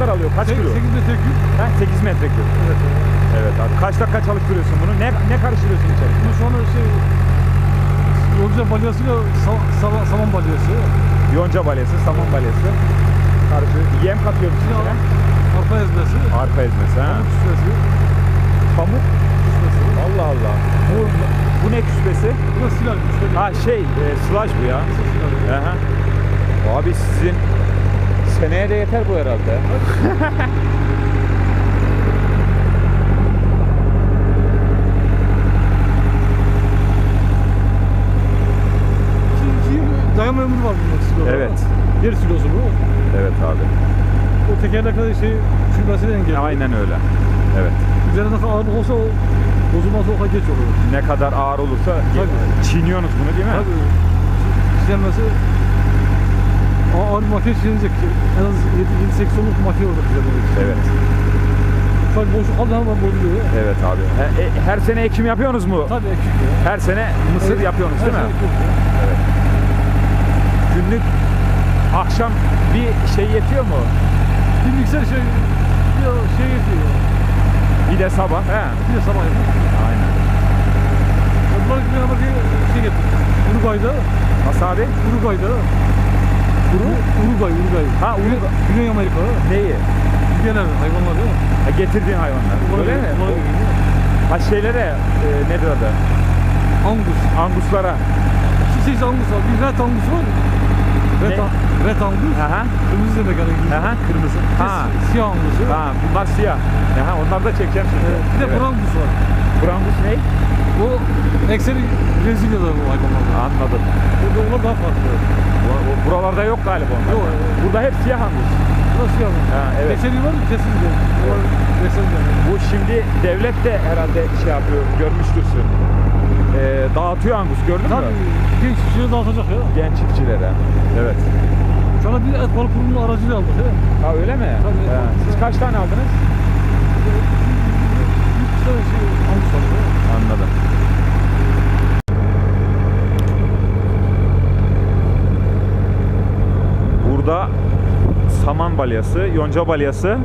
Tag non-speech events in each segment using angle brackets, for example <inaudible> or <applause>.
kadar alıyor? Kaç kilo? 8 metreküp. Ha, 8 metreküp. Evet. Evet abi. Kaç dakika çalıştırıyorsun bunu? Ne ne karıştırıyorsun içeri? Bu şu anda şey yolcu balyasıyla sa, sa- saman balyası. Yonca balyası, saman balyası. Karışı. Yem katıyor musun içine? Arpa ezmesi. Arpa ezmesi ha. Pamuk küspesi. Pamuk. Küspesi. Allah Allah. Bu, bu ne küspesi? Bu da silah küspesi. Ha şey, e, slaj bu ya. Silah. Aha. Abi sizin seneye de yeter bu herhalde. Dayanma ömrü var bunun siloda. Evet. Yer silosu bu. Evet abi. O tekerlekleri şey çürümesini engelliyor. Aynen öyle. Evet. Üzerine ne kadar ağırlık olsa o bozulması o kadar geç olur. Ne kadar ağır olursa Tabii. çiğniyorsunuz bunu değil mi? Tabii. Çizelmesi ağır bir makine çizilecek. En az 7-8 onluk bir makine orada çizilecek. Evet. Ufak boşluk kaldı hemen bozuluyor. Evet abi. He- e, her sene ekim yapıyorsunuz mu? Tabii ekik ya. Her sene mısır Evet. yapıyorsunuz değil Her mi? ya. Evet. Günlük akşam bir şey yetiyor mu? Bir mikser şey, bir şey yetiyor. Bir de sabah. He. Bir de sabah yapıyor. Aynen. Bunlar bir şey getirdik. Uruguay'da, Nasıl abi? Uruguay'da. Uru? Uruguay, Uruguay. Ha, Uruguay. Güney Amerika. Neyi? Genel hayvanları. Ha, getirdiğin hayvanlar. Öyle mi? Ha şeylere e, nedir adı? Angus. Anguslara. Çeşit Angus var. Bir red Angus var. Red, Ne? red Angus. Aha. Kırmızı demek İngilizce. Aha kırmızı. Ha. si- Siyah Angus. Ha bunlar siyah. Aha onları da çekeceğim şimdi. Evet. Bir de Evet. Brangus var. Brangus ne? Bu ekseri Brezilya'da bu hayvanlar. Anladım. Burada onlar daha farklı. Bu- bu- Buralarda yok galiba onlar. Yok. Burada hep siyah angus. Siyah Angus. Ha, evet. Geçeri var mı? Kesinlikle. Bunlar Brezilya'da. Bu şimdi devlet de herhalde şey yapıyor, görmüştürsün. Ee, dağıtıyor angus gördün mü? Tabii genç kişileri dağıtacak ya. Genç çiftçilere. Evet. Anda bir et balık kurumunun aracıyla aldık ya. Ha öyle mi? Tabii. Ha, Siz kaç tane aldınız? Bir tane şey Angus aldık ya. Anladım. Burada saman balyası, yonca balyası,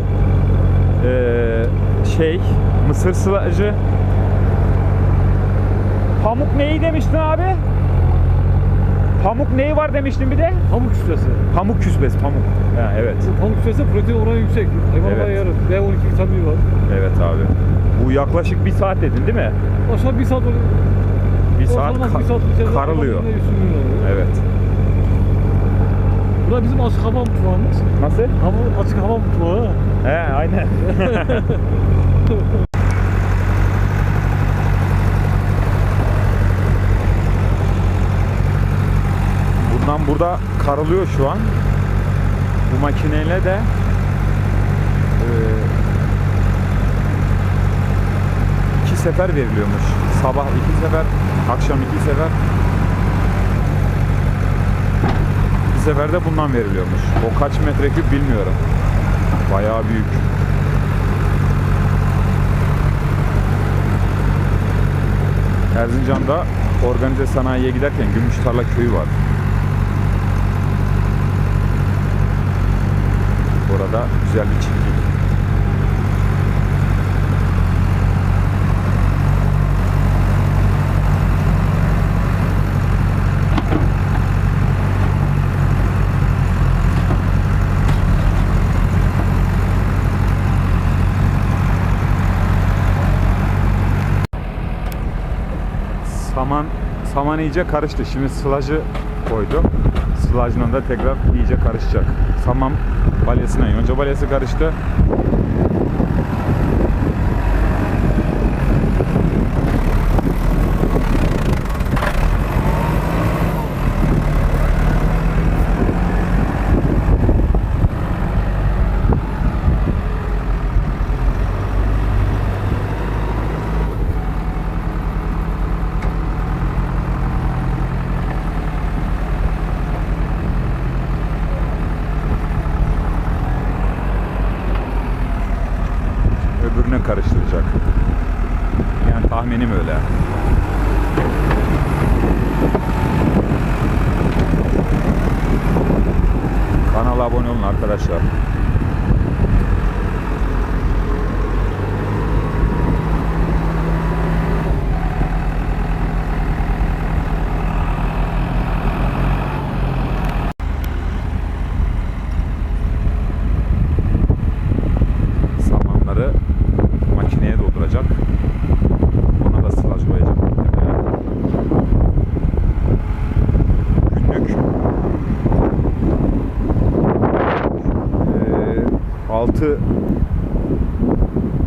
ee, şey, mısır sılacı, pamuk neyi demiştin abi? Pamuk neyi var demiştin bir de? Pamuk kütlesi. Pamuk küspesi, pamuk. Ha, evet. Bu Pamuk kütlesi protein oranı yüksek. Hayvanlara Evet. yarar. B12 vitamini var. Evet abi. Bu yaklaşık bir saat dedin değil mi? Aşağı bir saat oluyor. Bir saat, ka- bir saat karılıyor. Evet. Burası bizim açık hava mutfağımız. Nasıl? Hava, açık hava mutfağı. He aynen. <laughs> Buradan burada karılıyor şu an. Bu makineyle de e, iki sefer veriliyormuş. Sabah iki sefer, akşam iki sefer. Bir sefer de bundan veriliyormuş. O kaç metreküp bilmiyorum. Bayağı büyük. Erzincan'da organize sanayiye giderken Gümüştarla köyü var. Burada güzel bir çiftlik. Saman iyice karıştı. Şimdi sılacı koydu. Sılacının da tekrar iyice karışacak. Saman balyasına yonca balyası karıştı. Öbürüne karıştıracak. Yani tahminim öyle. Kanala abone olun arkadaşlar.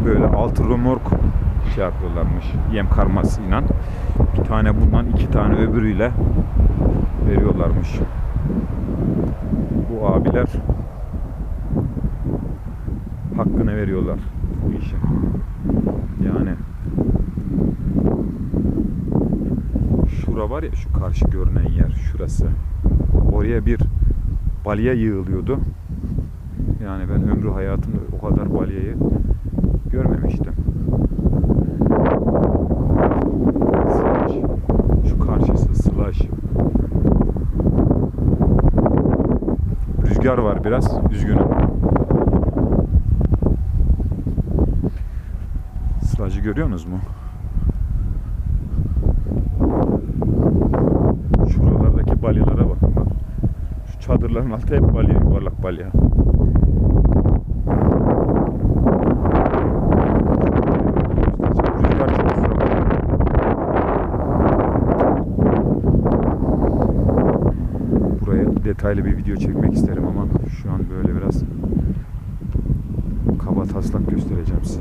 Böyle altı römork şey yapıyorlarmış yem karmasıyla. Bir tane bundan iki tane öbürüyle veriyorlarmış. Bu abiler hakkını veriyorlar bu işin. Yani şura var ya şu karşı görünen yer şurası. Oraya bir balya yığılıyordu. Yani ben ömrü hayatımda o kadar balyayı görmemiştim. Slash. Şu karşısı slash. Rüzgar var biraz. Üzgünüm. Slash'ı görüyorsunuz mu? Şuralardaki balyalara bakın bak. Şu çadırların altı hep balya, yuvarlak balya. Rüzgar çok kusura bakmayın. Buraya detaylı bir video çekmek isterim ama şu an böyle biraz kaba taslak göstereceğim size.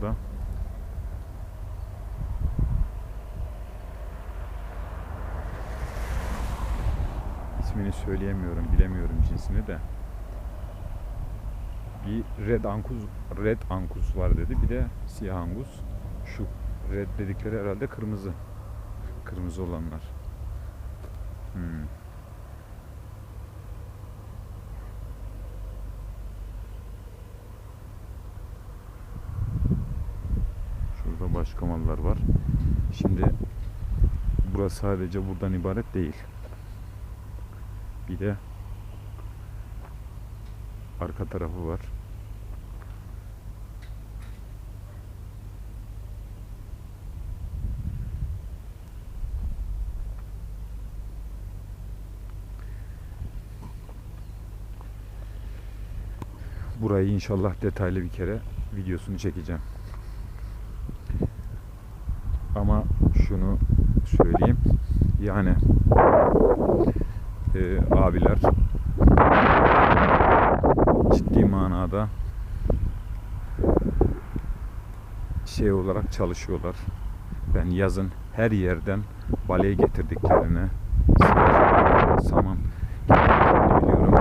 Bunlar da ismini söyleyemiyorum, bilemiyorum cinsini de. Bir red angus, red angus var dedi. Bir de siyah angus. Şu red dedikleri herhalde kırmızı. Kırmızı olanlar. Hmm. Mallar var. Şimdi burası sadece buradan ibaret değil. Bir de arka tarafı var. Burayı inşallah detaylı bir kere videosunu çekeceğim. Ama şunu söyleyeyim. Yani e, abiler ciddi manada şey olarak çalışıyorlar. Ben yazın her yerden baleye getirdiklerini, saman biliyorum,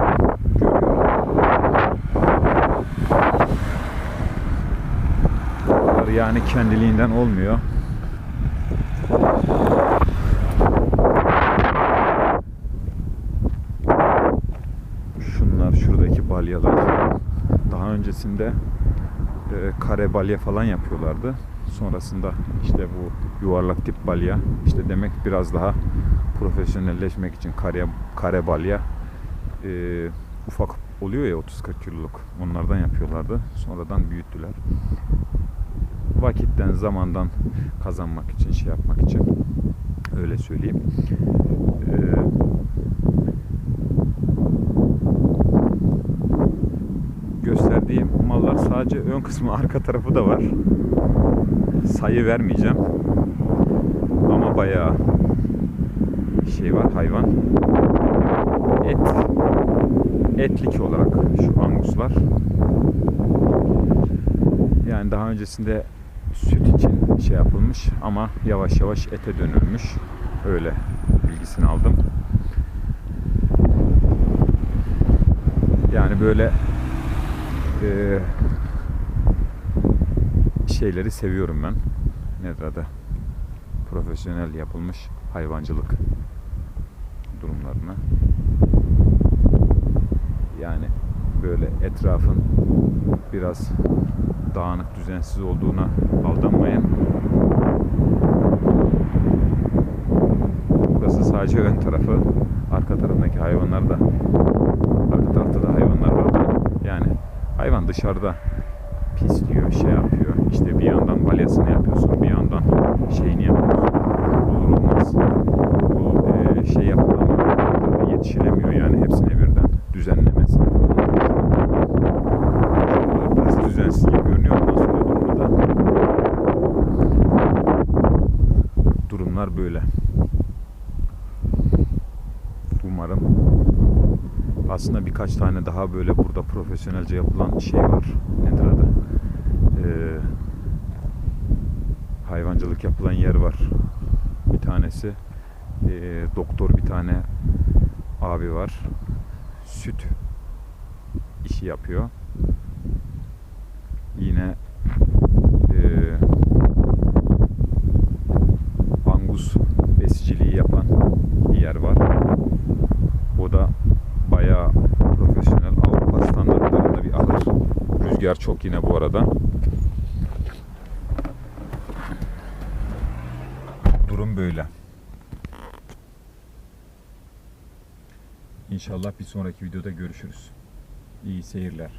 görüyorum. Yani kendiliğinden olmuyor. Daha öncesinde e, kare balya falan yapıyorlardı. Sonrasında işte bu yuvarlak tip balya işte demek biraz daha profesyonelleşmek için kare kare balya e, ufak oluyor ya 30-40 kiloluk onlardan yapıyorlardı. Sonradan büyüttüler. Vakitten zamandan kazanmak için şey yapmak için öyle söyleyeyim. Ee, sadece ön kısmı arka tarafı da var. Sayı vermeyeceğim. Ama bayağı şey var hayvan. Et etlik olarak şu anguslar. Yani daha öncesinde süt için şey yapılmış ama yavaş yavaş ete dönülmüş. Öyle bilgisini aldım. Yani böyle şeyleri seviyorum ben. Nedir adı? Profesyonel yapılmış hayvancılık durumlarına. Yani böyle etrafın biraz dağınık düzensiz olduğuna aldanmayın. sadece ön tarafı. Arka tarafındaki hayvanlar da arka tarafta da hayvanlar var yani hayvan dışarıda pisliyor, şey yapıyor. İşte bir yandan balyasını yapıyorsun, bir yandan şeyini yapıyorsun. Olur olmaz. Bu e, şey yapılan yetişilemiyor yani hepsine birden düzenlemesine falan. Biraz düzensiz gibi görünüyor ondan sonra burada durumlar böyle. Umarım aslında birkaç tane daha böyle burada profesyonelce yapılan şey var. Nedir adı? Ee, hayvancılık yapılan yer var. Bir tanesi ee, doktor bir tane abi var. Süt işi yapıyor. Yine ee, angus besiciliği yapan bir yer var. O da bayağı profesyonel Avrupa standartlarında bir ahır. Rüzgar çok yine bu arada. Durum böyle. İnşallah bir sonraki videoda görüşürüz. İyi seyirler.